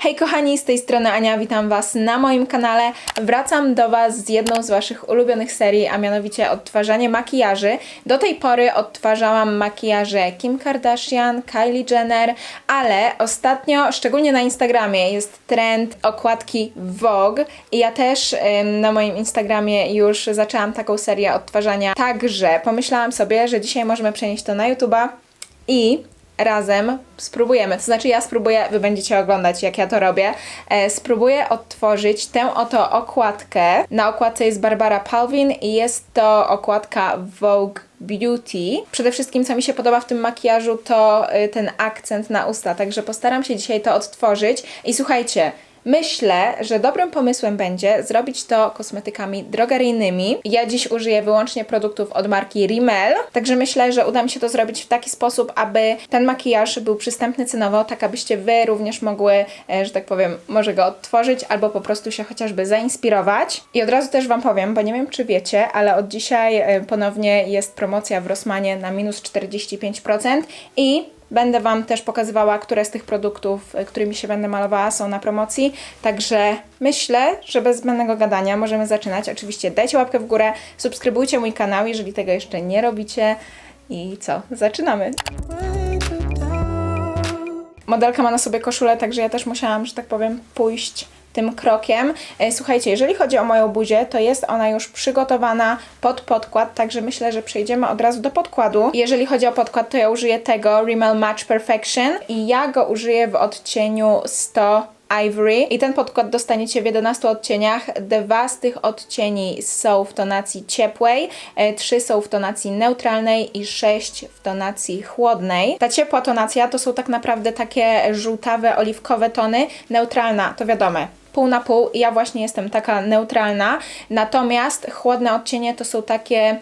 Hej kochani, z tej strony Ania, witam Was na moim kanale. Wracam do Was z jedną z Waszych ulubionych serii, a mianowicie odtwarzanie makijaży. Do tej pory odtwarzałam makijaże Kim Kardashian, Kylie Jenner, ale ostatnio, szczególnie na Instagramie, jest trend okładki Vogue i ja też ym, na moim Instagramie już zaczęłam taką serię odtwarzania. Także pomyślałam sobie, że dzisiaj możemy przenieść to na YouTube'a i razem spróbujemy. To znaczy, ja spróbuję, wy będziecie oglądać, jak ja to robię. E, spróbuję odtworzyć tę oto okładkę. Na okładce jest Barbara Palvin i jest to okładka Vogue Beauty. Przede wszystkim, co mi się podoba w tym makijażu, to y, ten akcent na usta. Także postaram się dzisiaj to odtworzyć. I słuchajcie. Myślę, że dobrym pomysłem będzie zrobić to kosmetykami drogeryjnymi. Ja dziś użyję wyłącznie produktów od marki Rimmel, także myślę, że uda mi się to zrobić w taki sposób, aby ten makijaż był przystępny cenowo, tak abyście Wy również mogły, e, że tak powiem, może go odtworzyć albo po prostu się chociażby zainspirować. I od razu też Wam powiem, bo nie wiem czy wiecie, ale od dzisiaj e, ponownie jest promocja w Rossmanie na minus 45% i Będę Wam też pokazywała, które z tych produktów, y, którymi się będę malowała, są na promocji. Także myślę, że bez zbędnego gadania możemy zaczynać. Oczywiście dajcie łapkę w górę, subskrybujcie mój kanał, jeżeli tego jeszcze nie robicie. I co? Zaczynamy! Modelka ma na sobie koszulę, także ja też musiałam, że tak powiem, pójść tym krokiem. E, Słuchajcie, jeżeli chodzi o moją buzię, to jest ona już przygotowana pod podkład, także myślę, że przejdziemy od razu do podkładu. Jeżeli chodzi o podkład, to ja użyję tego Rimmel Match Perfection i ja go użyję w odcieniu 100 Ivory i ten podkład dostaniecie w 11 odcieniach. Dwa z tych odcieni są w tonacji ciepłej, e, trzy są w tonacji neutralnej i sześć w tonacji chłodnej. Ta ciepła tonacja to są tak naprawdę takie żółtawe, oliwkowe tony. Neutralna to wiadome, pół na pół. Ja właśnie jestem taka neutralna. Natomiast chłodne odcienie to są takie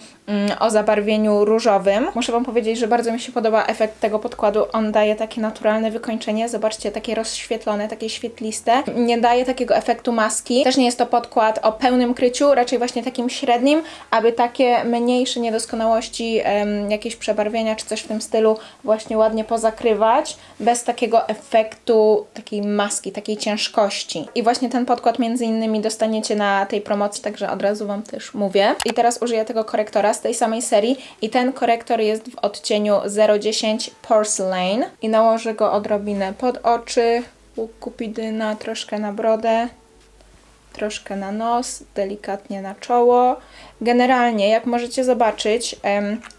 o zabarwieniu różowym. Muszę Wam powiedzieć, że bardzo mi się podoba efekt tego podkładu. On daje takie naturalne wykończenie. Zobaczcie, takie rozświetlone, takie świetliste. Nie daje takiego efektu maski. Też nie jest to podkład o pełnym kryciu, raczej właśnie takim średnim, aby takie mniejsze niedoskonałości, jakieś przebarwienia czy coś w tym stylu właśnie ładnie pozakrywać, bez takiego efektu takiej maski, takiej ciężkości. I właśnie ten podkład między innymi dostaniecie na tej promocji, także od razu Wam też mówię. I teraz użyję tego korektora z tej samej serii i ten korektor jest w odcieniu 010 Porcelain. I nałożę go odrobinę pod oczy, łuk kupidyna, troszkę na brodę, troszkę na nos, delikatnie na czoło. Generalnie, jak możecie zobaczyć,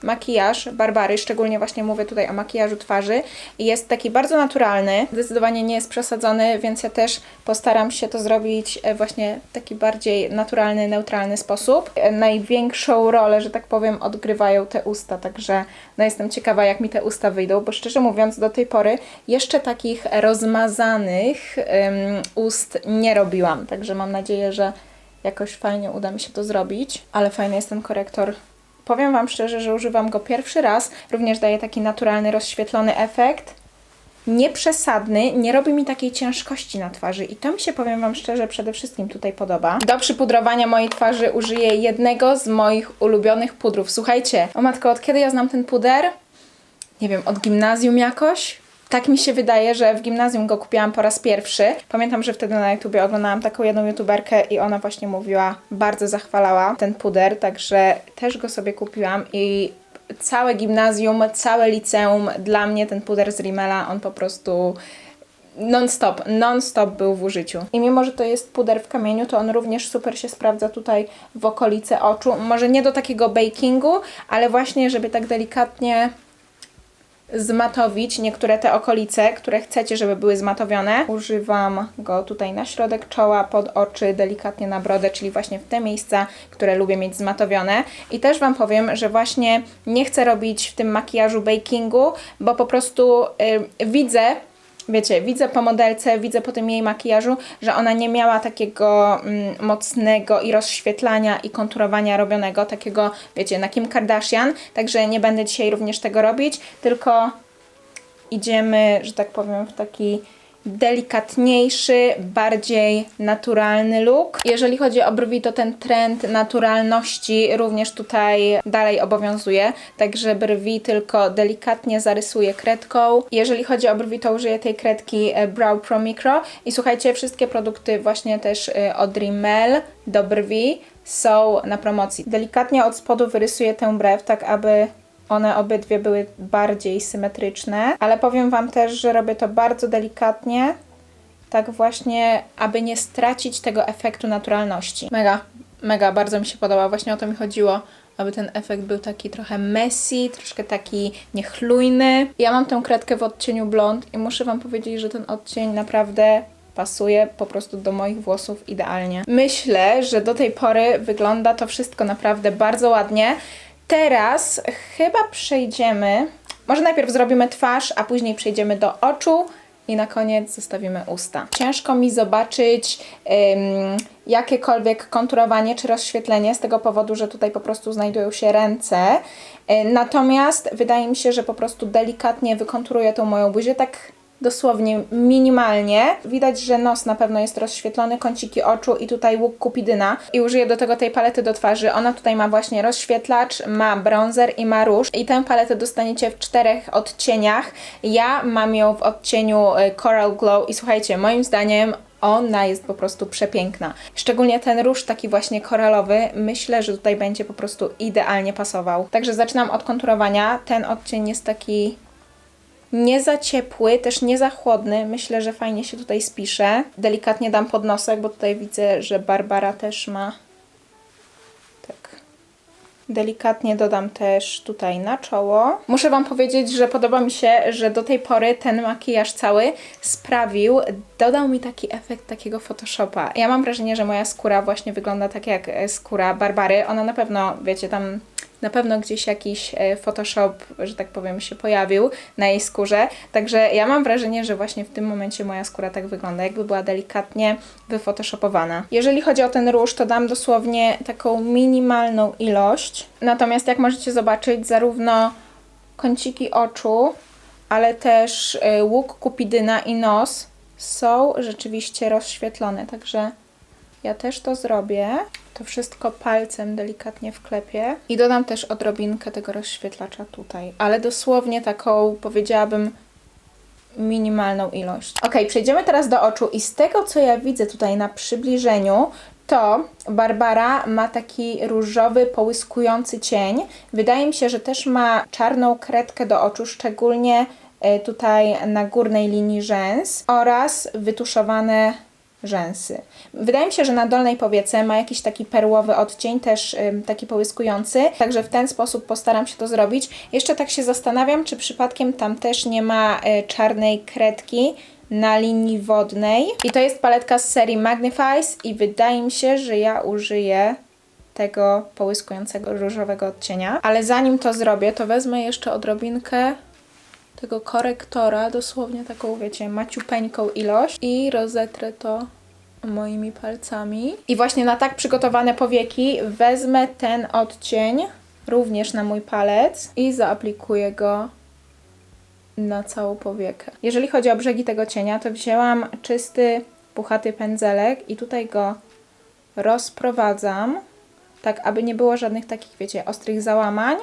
makijaż Barbary, szczególnie właśnie mówię tutaj o makijażu twarzy, jest taki bardzo naturalny, zdecydowanie nie jest przesadzony, więc ja też postaram się to zrobić e, właśnie w taki bardziej naturalny, neutralny sposób. E, Największą rolę, że tak powiem, odgrywają te usta, także no jestem ciekawa, jak mi te usta wyjdą, bo szczerze mówiąc, do tej pory jeszcze takich rozmazanych ust nie robiłam, także mam nadzieję, że jakoś fajnie uda mi się to zrobić, ale fajny jest ten korektor. Powiem Wam szczerze, że używam go pierwszy raz, również daje taki naturalny, rozświetlony efekt. Nieprzesadny, nie robi mi takiej ciężkości na twarzy i to mi się, powiem Wam szczerze, przede wszystkim tutaj podoba. Do przypudrowania mojej twarzy użyję jednego z moich ulubionych pudrów. Słuchajcie, o matko, od kiedy ja znam ten puder? Nie wiem, od gimnazjum jakoś? Tak mi się wydaje, że w gimnazjum go kupiłam po raz pierwszy. Pamiętam, że wtedy na YouTubie oglądałam taką jedną youtuberkę i ona właśnie mówiła, bardzo zachwalała ten puder, także też go sobie kupiłam i całe gimnazjum, całe liceum, dla mnie ten puder z Rimmela, on po prostu non-stop, non-stop był w użyciu. I mimo, że to jest puder w kamieniu, to on również super się sprawdza tutaj w okolice oczu. Może nie do takiego bakingu, ale właśnie, żeby tak delikatnie zmatowić niektóre te okolice, które chcecie, żeby były zmatowione. Używam go tutaj na środek czoła, pod oczy, delikatnie na brodę, czyli właśnie w te miejsca, które lubię mieć zmatowione. I też Wam powiem, że właśnie nie chcę robić w tym makijażu bakingu, bo po prostu y, widzę, wiecie, widzę po modelce, widzę po tym jej makijażu, że ona nie miała takiego mm, mocnego i rozświetlania i konturowania robionego, takiego, wiecie, na Kim Kardashian, także nie będę dzisiaj również tego robić, tylko idziemy, że tak powiem, w taki delikatniejszy, bardziej naturalny look. Jeżeli chodzi o brwi, to ten trend naturalności również tutaj dalej obowiązuje, także brwi tylko delikatnie zarysuję kredką. Jeżeli chodzi o brwi, to użyję tej kredki e, Brow Pro Micro i słuchajcie, wszystkie produkty właśnie też e, od Rimmel do brwi są na promocji. Delikatnie od spodu wyrysuję tę brew, tak aby one obydwie były bardziej symetryczne, ale powiem Wam też, że robię to bardzo delikatnie, tak właśnie, aby nie stracić tego efektu naturalności. Mega, mega, bardzo mi się podoba, właśnie o to mi chodziło, aby ten efekt był taki trochę messy, troszkę taki niechlujny. Ja mam tę kredkę w odcieniu blond i muszę Wam powiedzieć, że ten odcień naprawdę pasuje po prostu do moich włosów idealnie. Myślę, że do tej pory wygląda to wszystko naprawdę bardzo ładnie. Teraz chyba przejdziemy, może najpierw zrobimy twarz, a później przejdziemy do oczu i na koniec zostawimy usta. Ciężko mi zobaczyć jakiekolwiek konturowanie czy rozświetlenie z tego powodu, że tutaj po prostu znajdują się ręce. Y, natomiast wydaje mi się, że po prostu delikatnie wykonturuję tą moją buzię, tak dosłownie minimalnie. Widać, że nos na pewno jest rozświetlony, kąciki oczu i tutaj łuk kupidyna. I użyję do tego tej palety do twarzy. Ona tutaj ma właśnie rozświetlacz, ma bronzer i ma róż. I tę paletę dostaniecie w czterech odcieniach. Ja mam ją w odcieniu y, Coral Glow i słuchajcie, moim zdaniem ona jest po prostu przepiękna. Szczególnie ten róż taki właśnie koralowy, myślę, że tutaj będzie po prostu idealnie pasował. Także zaczynam od konturowania. Ten odcień jest taki nie za ciepły, też nie za chłodny. Myślę, że fajnie się tutaj spisze. Delikatnie dam podnosek, bo tutaj widzę, że Barbara też ma. Tak. Delikatnie dodam też tutaj na czoło. Muszę Wam powiedzieć, że podoba mi się, że do tej pory ten makijaż cały sprawił, dodał mi taki efekt takiego Photoshopa. Ja mam wrażenie, że moja skóra właśnie wygląda tak jak e, skóra Barbary. Ona na pewno, wiecie, tam na pewno gdzieś jakiś e, Photoshop, że tak powiem, się pojawił na jej skórze. Także ja mam wrażenie, że właśnie w tym momencie moja skóra tak wygląda, jakby była delikatnie wyfotoshopowana. Jeżeli chodzi o ten róż, to dam dosłownie taką minimalną ilość. Natomiast jak możecie zobaczyć, zarówno kąciki oczu, ale też e, łuk kupidyna i nos są rzeczywiście rozświetlone, także ja też to zrobię. To wszystko palcem delikatnie wklepię. I dodam też odrobinkę tego rozświetlacza tutaj. Ale dosłownie taką, powiedziałabym, minimalną ilość. Ok, przejdziemy teraz do oczu i z tego, co ja widzę tutaj na przybliżeniu, to Barbara ma taki różowy, połyskujący cień. Wydaje mi się, że też ma czarną kredkę do oczu, szczególnie e, tutaj na górnej linii rzęs oraz wytuszowane rzęsy. Wydaje mi się, że na dolnej powiece ma jakiś taki perłowy odcień, też taki połyskujący, także w ten sposób postaram się to zrobić. Jeszcze tak się zastanawiam, czy przypadkiem tam też nie ma y, czarnej kredki na linii wodnej. I to jest paletka z serii Magnifies i wydaje mi się, że ja użyję tego połyskującego różowego odcienia. Ale zanim to zrobię, to wezmę jeszcze odrobinkę tego korektora, dosłownie taką, wiecie, maciupeńką ilość i rozetrę to moimi palcami. I właśnie na tak przygotowane powieki wezmę ten odcień również na mój palec i zaaplikuję go na całą powiekę. Jeżeli chodzi o brzegi tego cienia, to wzięłam czysty, puchaty pędzelek i tutaj go rozprowadzam, tak aby nie było żadnych takich, wiecie, ostrych załamań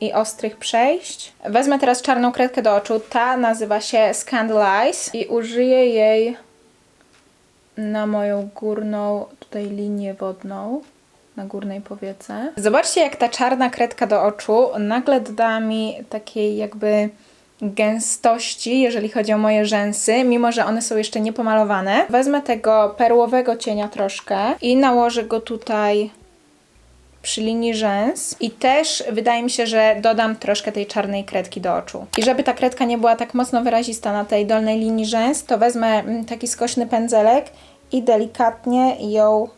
i ostrych przejść. Wezmę teraz czarną kredkę do oczu. Ta nazywa się Scandalize i użyję jej na moją górną tutaj linię wodną na górnej powiece. Zobaczcie, jak ta czarna kredka do oczu nagle dodała mi takiej jakby gęstości, jeżeli chodzi o moje rzęsy, mimo że one są jeszcze niepomalowane. Wezmę tego perłowego cienia troszkę i nałożę go tutaj przy linii rzęs i też wydaje mi się, że dodam troszkę tej czarnej kredki do oczu. I żeby ta kredka nie była tak mocno wyrazista na tej dolnej linii rzęs, to wezmę mm, taki skośny pędzelek i delikatnie ją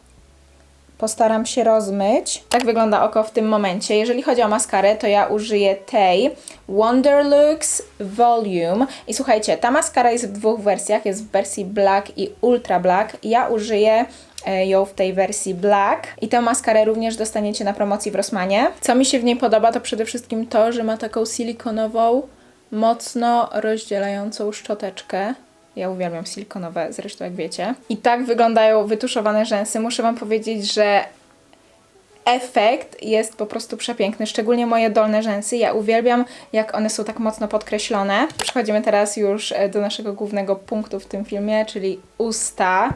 postaram się rozmyć. Tak wygląda oko w tym momencie. Jeżeli chodzi o maskarę, to ja użyję tej Wonderlux Volume. I słuchajcie, ta maskara jest w dwóch wersjach. Jest w wersji Black i Ultra Black. Ja użyję e, ją w tej wersji Black. I tę maskarę również dostaniecie na promocji w Rossmanie. Co mi się w niej podoba, to przede wszystkim to, że ma taką silikonową, mocno rozdzielającą szczoteczkę Ja uwielbiam silikonowe, zresztą jak wiecie. I tak wyglądają wytuszowane rzęsy. Muszę Wam powiedzieć, że efekt jest po prostu przepiękny, szczególnie moje dolne rzęsy. Ja uwielbiam, jak one są tak mocno podkreślone. Przechodzimy teraz już e, do naszego głównego punktu w tym filmie, czyli usta.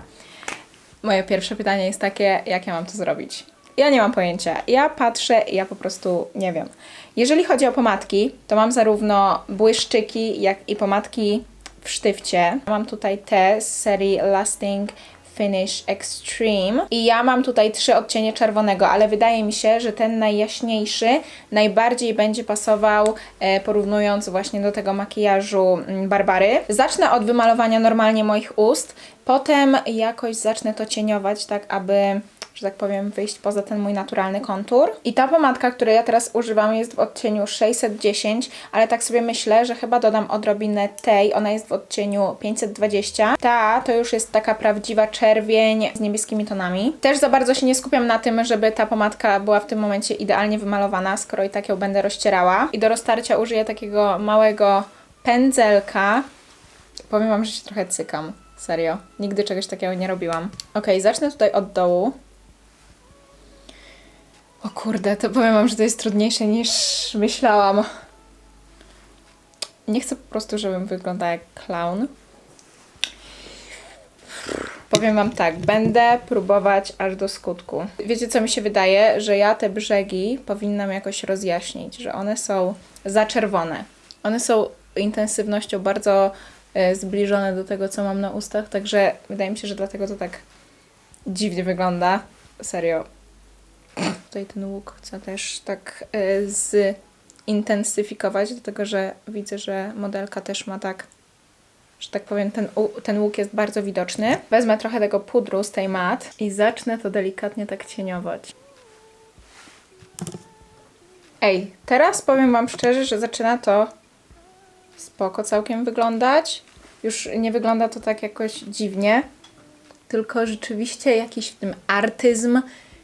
Moje pierwsze pytanie jest takie, jak ja mam to zrobić? Ja nie mam pojęcia. Ja patrzę i ja po prostu nie wiem. Jeżeli chodzi o pomadki, to mam zarówno błyszczyki, jak i pomadki w sztywcie. Mam tutaj te z serii Lasting Finish Extreme i ja mam tutaj trzy odcienie czerwonego, ale wydaje mi się, że ten najjaśniejszy najbardziej będzie pasował e, porównując właśnie do tego makijażu mm, Barbary. Zacznę od wymalowania normalnie moich ust, potem jakoś zacznę to cieniować tak, aby że tak powiem, wyjść poza ten mój naturalny kontur. I ta pomadka, której ja teraz używam, jest w odcieniu 610, ale tak sobie myślę, że chyba dodam odrobinę tej. Ona jest w odcieniu 520. Ta to już jest taka prawdziwa czerwień z niebieskimi tonami. Też za bardzo się nie skupiam na tym, żeby ta pomadka była w tym momencie idealnie wymalowana, skoro i tak ją będę rozcierała. I do roztarcia użyję takiego małego pędzelka. Powiem Wam, że się trochę cykam. Serio. Nigdy czegoś takiego nie robiłam. Ok, zacznę tutaj od dołu. O kurde, to powiem wam, że to jest trudniejsze niż myślałam. Nie chcę po prostu, żebym wyglądała jak clown. Powiem wam tak, będę próbować aż do skutku. Wiecie co mi się wydaje? Że ja te brzegi powinnam jakoś rozjaśnić, że one są za czerwone. One są intensywnością bardzo e, zbliżone do tego, co mam na ustach, także wydaje mi się, że dlatego to tak dziwnie wygląda. Serio, Tutaj ten łuk chcę też tak y, zintensyfikować, dlatego że widzę, że modelka też ma tak, że tak powiem, ten, ten łuk jest bardzo widoczny. Wezmę trochę tego pudru z tej mat i zacznę to delikatnie tak cieniować. Ej, teraz powiem Wam szczerze, że zaczyna to spoko całkiem wyglądać. Już nie wygląda to tak jakoś dziwnie, tylko rzeczywiście jakiś w tym artyzm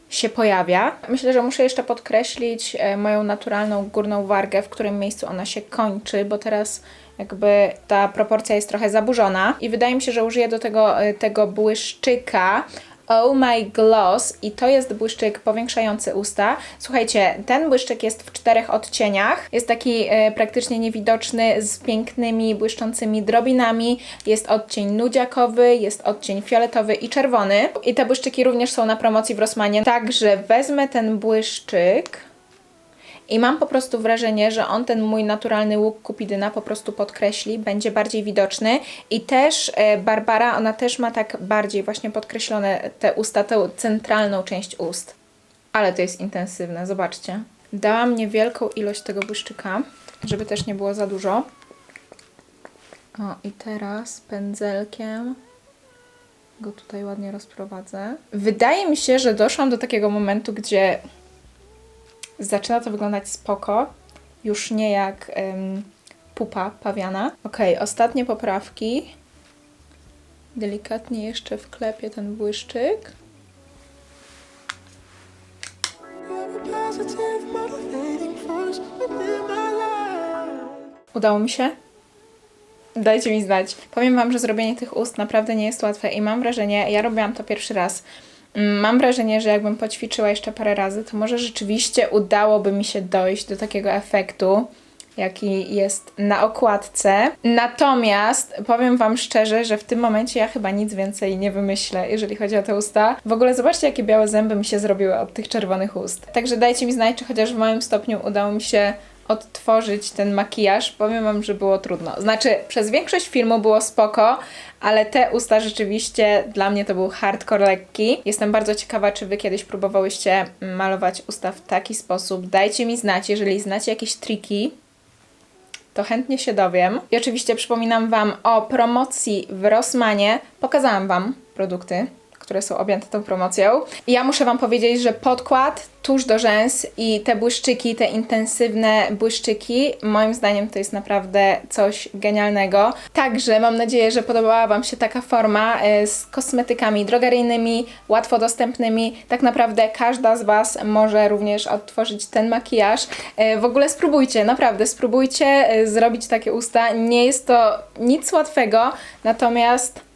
się pojawia. Myślę, że muszę jeszcze podkreślić e, moją naturalną górną wargę, w którym miejscu ona się kończy, bo teraz jakby ta proporcja jest trochę zaburzona i wydaje mi się, że użyję do tego, e, tego błyszczyka Oh My Gloss i to jest błyszczyk powiększający usta. Słuchajcie, ten błyszczyk jest w czterech odcieniach. Jest taki e, praktycznie niewidoczny z pięknymi, błyszczącymi drobinami. Jest odcień nudziakowy, jest odcień fioletowy i czerwony. I te błyszczyki również są na promocji w Rossmanie. Także wezmę ten błyszczyk i mam po prostu wrażenie, że on ten mój naturalny łuk kupidyna po prostu podkreśli, będzie bardziej widoczny. I też e, Barbara, ona też ma tak bardziej właśnie podkreślone te usta, tę centralną część ust. Ale to jest intensywne, zobaczcie. Dałam niewielką ilość tego błyszczyka, żeby też nie było za dużo. O, i teraz pędzelkiem go tutaj ładnie rozprowadzę. Wydaje mi się, że doszłam do takiego momentu, gdzie Zaczyna to wyglądać spoko, już nie jak ym, pupa pawiana. Ok, ostatnie poprawki. Delikatnie jeszcze wklepię ten błyszczyk. Udało mi się? Dajcie mi znać. Powiem Wam, że zrobienie tych ust naprawdę nie jest łatwe i mam wrażenie, ja robiłam to pierwszy raz, mam wrażenie, że jakbym poćwiczyła jeszcze parę razy, to może rzeczywiście udałoby mi się dojść do takiego efektu, jaki jest na okładce. Natomiast powiem Wam szczerze, że w tym momencie ja chyba nic więcej nie wymyślę, jeżeli chodzi o te usta. W ogóle zobaczcie, jakie białe zęby mi się zrobiły od tych czerwonych ust. Także dajcie mi znać, czy chociaż w małym stopniu udało mi się odtworzyć ten makijaż. Powiem Wam, że było trudno. Znaczy, przez większość filmu było spoko, ale te usta rzeczywiście dla mnie to był hardcore lekki. Jestem bardzo ciekawa, czy Wy kiedyś próbowałyście malować usta w taki sposób. Dajcie mi znać, jeżeli znacie jakieś triki, to chętnie się dowiem. I oczywiście przypominam Wam o promocji w Rossmanie. Pokazałam Wam produkty, które są objęte tą promocją. I ja muszę Wam powiedzieć, że podkład, tuż do rzęs i te błyszczyki, te intensywne błyszczyki, moim zdaniem to jest naprawdę coś genialnego. Także mam nadzieję, że podobała Wam się taka forma e, z kosmetykami drogeryjnymi, łatwo dostępnymi. Tak naprawdę każda z Was może również odtworzyć ten makijaż. E, W ogóle spróbujcie, naprawdę spróbujcie e, zrobić takie usta. Nie jest to nic łatwego, natomiast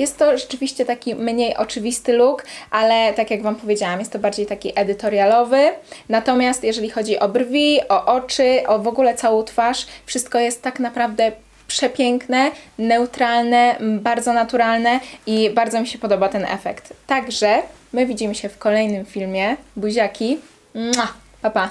jest to rzeczywiście taki mniej oczywisty look, ale tak jak Wam powiedziałam, jest to bardziej taki edytorialowy. Natomiast jeżeli chodzi o brwi, o oczy, o w ogóle całą twarz, wszystko jest tak naprawdę przepiękne, neutralne, bardzo naturalne i bardzo mi się podoba ten efekt. Także my widzimy się w kolejnym filmie. Buziaki. Mua! Pa, pa.